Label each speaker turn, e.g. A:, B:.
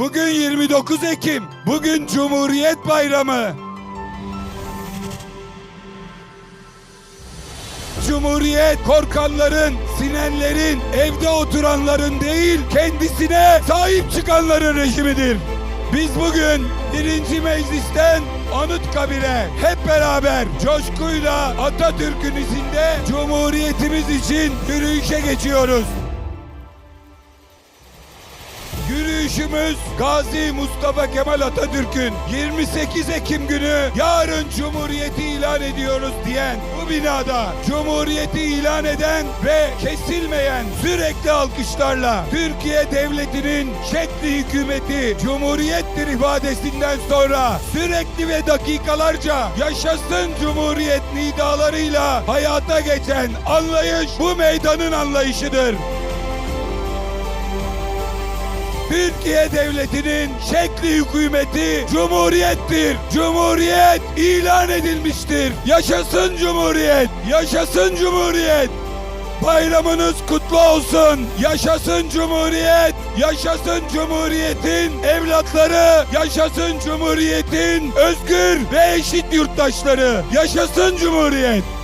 A: Bugün 29 Ekim. Bugün Cumhuriyet Bayramı. Cumhuriyet korkanların, sinenlerin, evde oturanların değil, kendisine sahip çıkanların rejimidir. Biz bugün birinci meclisten Anıtkabir'e hep beraber coşkuyla Atatürk'ün izinde Cumhuriyetimiz için yürüyüşe geçiyoruz. Yürüyüşümüz Gazi Mustafa Kemal Atatürk'ün 28 Ekim günü yarın Cumhuriyeti ilan ediyoruz diyen bu binada Cumhuriyeti ilan eden ve kesilmeyen sürekli alkışlarla Türkiye Devleti'nin şekli hükümeti Cumhuriyettir ifadesinden sonra sürekli ve dakikalarca yaşasın Cumhuriyet nidalarıyla hayata geçen anlayış bu meydanın anlayışıdır. Türkiye Devleti'nin şekli hükümeti Cumhuriyettir. Cumhuriyet ilan edilmiştir. Yaşasın Cumhuriyet. Yaşasın Cumhuriyet. Bayramınız kutlu olsun. Yaşasın Cumhuriyet. Yaşasın Cumhuriyet'in evlatları. Yaşasın Cumhuriyet'in özgür ve eşit yurttaşları. Yaşasın Cumhuriyet.